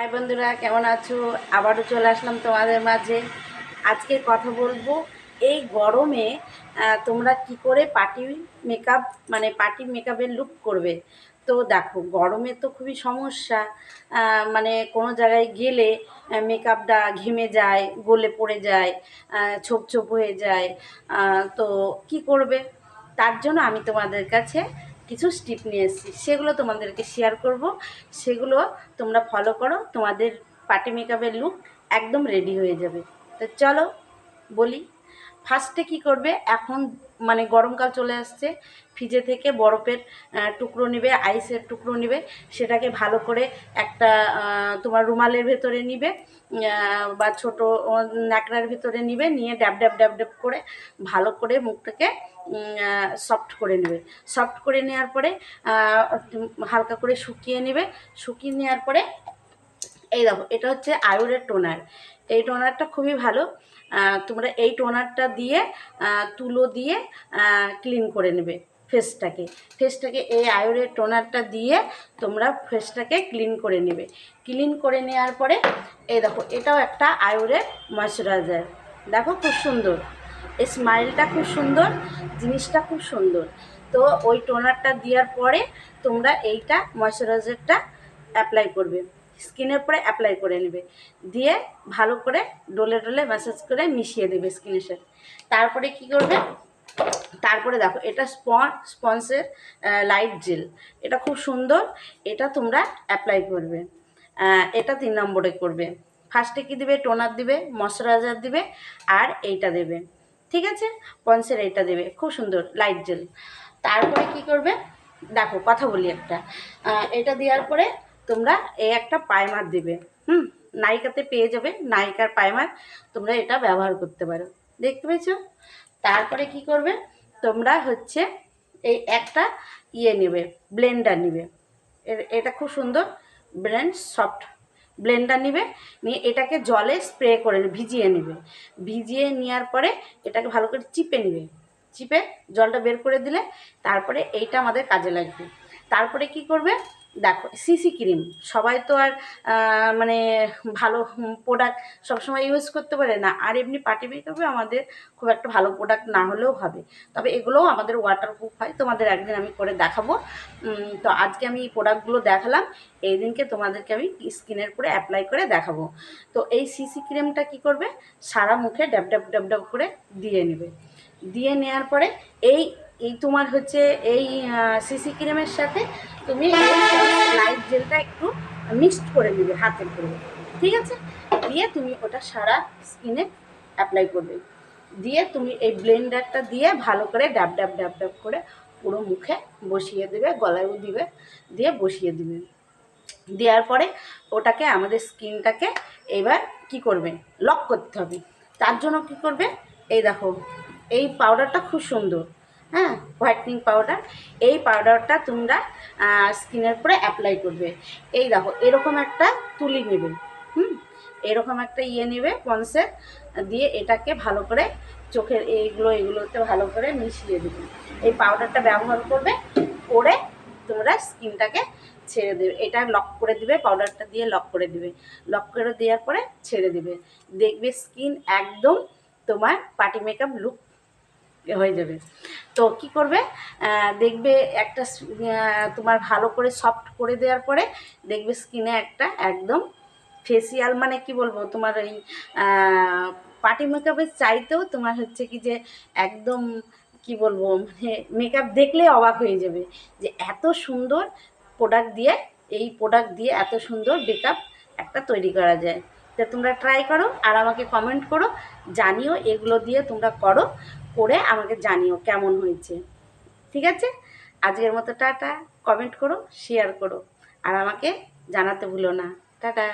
High বন্ধুরা, কেমন আছো? আবারও চলে আসলাম তোমাদের মাঝে। আজকে কথা বলব, এই গরমে তোমরা কি করে পার্টি মেকআপ মানে পার্টি মেকআপের লুক করবে? তো দেখো, গরমে তো খুবই সমস্যা। মানে কোনো জায়গায় গেলে মেকআপটা ঘেমে যায়, গলে পড়ে যায় ছোপ ছোপ হয়ে যায়। তো কি করবে? তার জন্য আমি তোমাদের কাছে কিছু স্টিপ নিয়ে এসেছি। সেগুলো তোমাদেরকে শেয়ার করব। সেগুলো তোমরা ফলো করো। তোমাদের পার্টি মেকআপের লুক একদম রেডি হয়ে যাবে। তো চলো বলি ফার্স্টে কি করবে? এখন মানে গরমকাল চলে আসছে, ফ্রিজে থেকে বরফের টুকরো নেবে, আইসের টুকরো নেবে, সেটাকে ভালো করে একটা তোমার রুমালের ভেতরে নিবে বা ছোটো ন্যাকড়ার ভেতরে নিবে, নিয়ে ড্যাব ড্যাব ড্যাব ড্যাব করে ভালো করে মুখটাকে সফট করে নেবে। সফট করে নেওয়ার পরে হালকা করে শুকিয়ে নেবে। শুকিয়ে নেওয়ার পরে এই দেখো, এটা হচ্ছে আয়ুরের টোনার। এই টোনারটা খুবই ভালো। তোমরা এই টোনারটা দিয়ে তুলো দিয়ে ক্লিন করে নেবে ফেসটাকে ফেসটাকে এই আয়ুরের টোনারটা দিয়ে তোমরা ফেসটাকে ক্লিন করে নেবে। ক্লিন করে নেওয়ার পরে, এই দেখো, এটাও একটা আয়ুরের ময়শ্চারাইজার দেখো খুব সুন্দর। এই স্মাইলটা খুব সুন্দর, জিনিসটা খুব সুন্দর। তো ওই টোনারটা দেওয়ার পরে তোমরা এইটা ময়শ্চারাইজারটা অ্যাপ্লাই করবে। স্কিনের পরে অ্যাপ্লাই করে নেবে। দিয়ে ভালো করে ডোলে ডলে ম্যাসাজ করে মিশিয়ে দেবে স্কিনের সাথে। তারপরে কি করবে? তারপরে দেখো, এটা স্পন স্পন্সের লাইট জেল এটা খুব সুন্দর, এটা তোমরা অ্যাপ্লাই করবে। এটা তিন নম্বরে করবে। ফার্স্টে কি দিবে? টোনার দিবে ময়শ্চারাইজার দিবে আর এইটা দেবে। ঠিক আছে? পন্সের এইটা দেবে। খুব সুন্দর লাইট জেল তারপরে কি করবে? দেখো, কথা বলি একটা। এটা দেওয়ার পরে তোমরা এই একটা পাইমার দিবে, হুম? নাইকাতে পেয়ে যাবে, নায়িকার পাইমার তোমরা এটা ব্যবহার করতে পারো। দেখতে পেয়েছ? তারপরে কি করবে? তোমরা হচ্ছে এই একটা ইয়ে নেবে, ব্লেন্ডার নেবে। এটা খুব সুন্দর, ব্লেন্ড, সফট। ব্লেন্ডার নেবে, নিয়ে এটাকে জলে স্প্রে করে ভিজিয়ে নেবে। ভিজিয়ে নেওয়ার পরে এটাকে ভালো করে চিপে নেবে। চিপে জলটা বের করে দিলে তারপরে এইটা আমাদের কাজে লাগবে। তারপরে কি করবে? দেখো সিসি ক্রিম সবাই তো আর মানে ভালো প্রোডাক্ট সবসময় ইউজ করতে পারে না। আর এমনি পার্টি মেকআপে আমাদের খুব একটা ভালো প্রোডাক্ট না হলেও হবে। তবে এগুলোও আমাদের ওয়াটারপ্রুফ হয়, তোমাদের একদিন আমি করে দেখাবো। তো আজকে আমি এই প্রোডাক্টগুলো দেখালাম, এই দিনকে তোমাদেরকে আমি স্কিনের উপরে অ্যাপ্লাই করে দেখাবো। তো এই সিসি ক্রিমটা কি করবে? সারা মুখে ড্যাব ড্যাব করে দিয়ে নেবে। দিয়ে নেওয়ার পরে এই এই তোমার হচ্ছে এই সিসি ক্রিমের সাথে তুমি লাইট জেলটা একটু মিক্সড করে নেবে, হাতের করে। ঠিক আছে? দিয়ে তুমি ওটা সারা স্কিনে অ্যাপ্লাই করবে। দিয়ে তুমি এই ব্লেন্ডারটা দিয়ে ভালো করে ডাব ডাব ডাব ডাব করে পুরো মুখে বসিয়ে দেবে, গলায়ও দিবে, দিয়ে বসিয়ে দিবে। দেওয়ার পরে ওটাকে আমাদের স্কিনটাকে এবার কি করবে? লক করতে হবে। তার জন্য কি করবে? এই দেখো, এই পাউডারটা খুব সুন্দর। হ্যাঁ হোয়াইটনিং পাউডার। এই পাউডারটা তোমরা স্কিনের উপরে অ্যাপ্লাই করবে। এই দেখো, এরকম একটা তুলি নেবে, হুম? এরকম একটা ইয়ে নেবে, পন্সের, দিয়ে এটাকে ভালো করে চোখের এইগুলো, এগুলোতে ভালো করে মিশিয়ে দেবে। এই পাউডারটা ব্যবহার করবে, করে তোমরা স্কিনটাকে ছেড়ে দেবে। এটা লক করে দিবে, পাউডারটা দিয়ে লক করে দিবে। লক করে দেওয়ার পরে ছেড়ে দিবে। দেখবে স্কিন একদম তোমার পার্টি মেকআপ লুক হয়ে যাবে। তো কি করবে? দেখবে একটা তোমার ভালো করে সফট করে দেওয়ার পরে দেখবে স্কিনে একটা একদম ফেসিয়াল মানে কি বলব? তোমার এই পার্টি মেকআপের চাইতেও তোমার হচ্ছে কি যে একদম কি বলব? মানে মেকআপ দেখলে অবাক হয়ে যাবে যে এত সুন্দর প্রোডাক্ট দিয়ে, এই প্রোডাক্ট দিয়ে এত সুন্দর মেকআপ একটা তৈরি করা যায়। তো তোমরা ট্রাই করো আর আমাকে কমেন্ট করো, জানিও এগুলো দিয়ে তোমরা করো। করে আমাকে জানিও কেমন হয়েছে। ঠিক আছে? আজকের মতো টাটা। কমেন্ট করো শেয়ার করো। আর আমাকে জানাতে ভুলো না। টাটা।